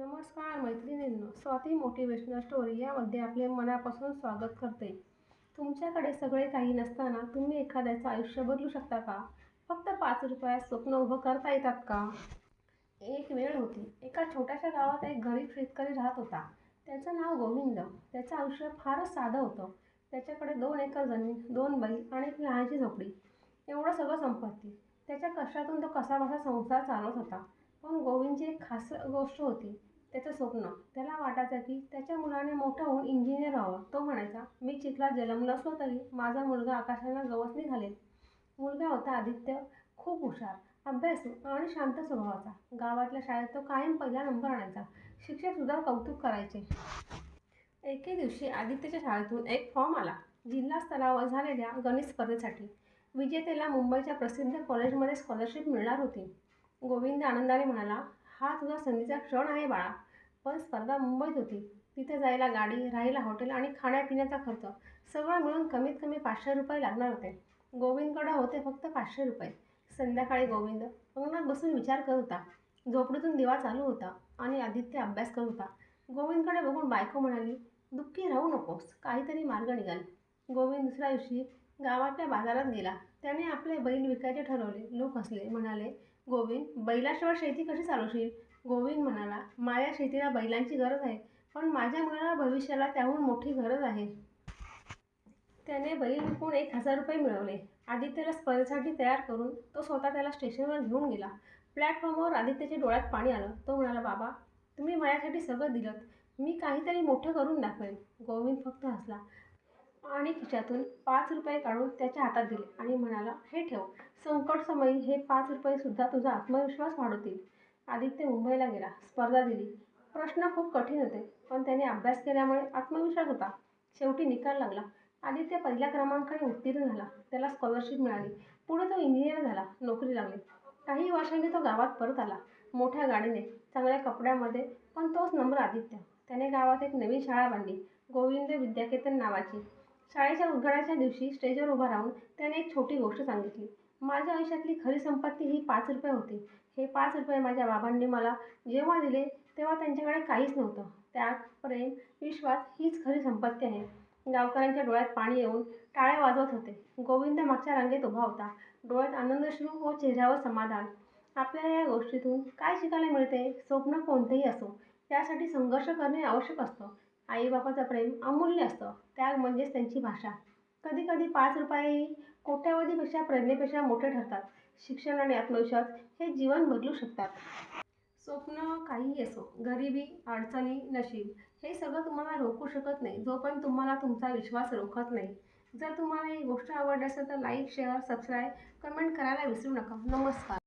नमस्कार मैत्रिणींनो. Swati motivational story यामध्ये आपले मनापासून स्वागत करते. तुमच्याकडे सगळे काही नसताना तुम्ही एखाद्याचं आयुष्य बदलू शकता का? फक्त पाच रुपयात स्वप्न उभं करता येतात का? एक वेळ होती. एका छोट्याशा गावात एक गरीब शेतकरी राहत होता. त्याचं नाव गोविंद. त्याचं आयुष्य फारच साधं होतं. त्याच्याकडे दोन एकर जमीन दोन बैल आणि एक लहानशी झोपडी. एवढं सगळं संपत्ती. त्याच्या कष्टातून तो कसाबसा संसार चालवत होता. पण गोविंदची एक खास गोष्ट होती. त्याचं स्वप्न. त्याला वाटायचं की त्याच्या मुलाने मोठं होऊन इंजिनियर व्हावं. तो म्हणायचा मी चिखलात जन्मलो असलो तरी माझा मुलगा आकाशाला गवसणी घालेल मुलगा होता आदित्य खूप हुशार अभ्यासू आणि शांत स्वभावाचा. गावातल्या शाळेत तो कायम पहिला नंबर आणायचा. शिक्षकसुद्धा कौतुक करायचे. एके दिवशी आदित्यच्या शाळेतून एक फॉर्म आला. जिल्हा स्तरावर झालेल्या गणित स्पर्धेसाठी. विजेतेला मुंबईच्या प्रसिद्ध कॉलेजमध्ये स्कॉलरशिप मिळणार होती. गोविंद आनंदाने म्हणाला हा तुझा संधीचा क्षण आहे बाळा. पण स्पर्धा मुंबईत होती. तिथे जायला गाडी राहायला हॉटेल आणि खाण्यापिण्याचा खर्च. सगळं मिळून कमीत कमी पाचशे रुपये लागणार होते. गोविंदकडे होते फक्त पाचशे रुपये. संध्याकाळी गोविंद अंगणात बसून विचार करत होता. झोपडीतून दिवा चालू होता आणि आदित्य अभ्यास करत होता. गोविंदकडे बघून बायको म्हणाली दुःखी राहू नकोस. काहीतरी मार्ग निघाल. गोविंद दुसऱ्या दिवशी गावातल्या बाजारात गेला. त्याने आपले बैल विकायचे ठरवले. लोक हसले म्हणाले गोविंद बैलाशिवाय शेती कशी चालवशील? गोविंद म्हणाला माझ्या शेतीला बैलांची गरज आहे पण माझ्या मुलाला भविष्याला त्याहून मोठी गरज आहे. त्याने बैल विकून एक हजार रुपये मिळवले. आदित्यला स्पर्धेसाठी तयार करून तो स्वतः त्याला स्टेशनवर घेऊन गेला. प्लॅटफॉर्मवर आदित्यच्या डोळ्यात पाणी आलं. तो म्हणाला बाबा तुम्ही माझ्यासाठी सगळं दिलं मी काहीतरी मोठं करून दाखवेन. गोविंद फक्त हसला. आणि खिशातून पाच रुपये काढून त्याच्या हातात दिले आणि म्हणाला हे ठेव संकटसमयी हे पाच रुपयेसुद्धा तुझा आत्मविश्वास वाढवतील. आदित्य मुंबईला गेला स्पर्धा दिली. प्रश्न खूप कठीण होते पण त्याने अभ्यास केल्यामुळे आत्मविश्वास होता. शेवटी निकाल लागला. आदित्य पहिल्या क्रमांकाने उत्तीर्ण झाला. त्याला स्कॉलरशिप मिळाली. पुढे तो इंजिनियर झाला नोकरी लागली. काही वर्षांनी तो गावात परत आला. मोठ्या गाडीने चांगल्या कपड्यामध्ये पण तोच नंबर आदित्य. त्याने गावात एक नवीन शाळा बांधली गोविंद विद्याकेतन नावाची. शाळेच्या उद्घाटनाच्या दिवशी स्टेजवर उभा राहून त्याने एक छोटी गोष्ट सांगितली. माझ्या आयुष्यातली खरी संपत्ती ही पाच रुपये होती. हे पाच रुपये माझ्या बाबांनी मला जेव्हा दिले तेव्हा त्यांच्याकडे काहीच नव्हतं. त्याग प्रेम विश्वास हीच खरी संपत्ती आहे. गावकऱ्यांच्या डोळ्यात पाणी येऊन टाळ्या वाजवत होते. गोविंद मागच्या रांगेत उभा होता. डोळ्यात आनंदश्रू व चेहऱ्यावर समाधान. आपल्याला या गोष्टीतून काय शिकायला मिळते? स्वप्न कोणतेही असो. त्यासाठी संघर्ष करणे आवश्यक असतं. आईबापाचं प्रेम अमूल्य असतं. त्याग म्हणजेच त्यांची भाषा. कधी कधी पाच रुपये कोट्यावधीपेक्षा प्रेरणेपेक्षा मोठे ठरतात. शिक्षण आणि आत्मविश्वास हे जीवन बदलू शकतात. स्वप्न काहीही असो गरिबी अडचणी नशीब हे सगळं तुम्हाला रोखू शकत नाही जोपर्यंत तुम्हाला तुमचा विश्वास रोखत नाही. जर तुम्हाला ही गोष्ट आवडली असेल तर लाईक शेअर सबस्क्राईब कमेंट करायला विसरू नका. नमस्कार.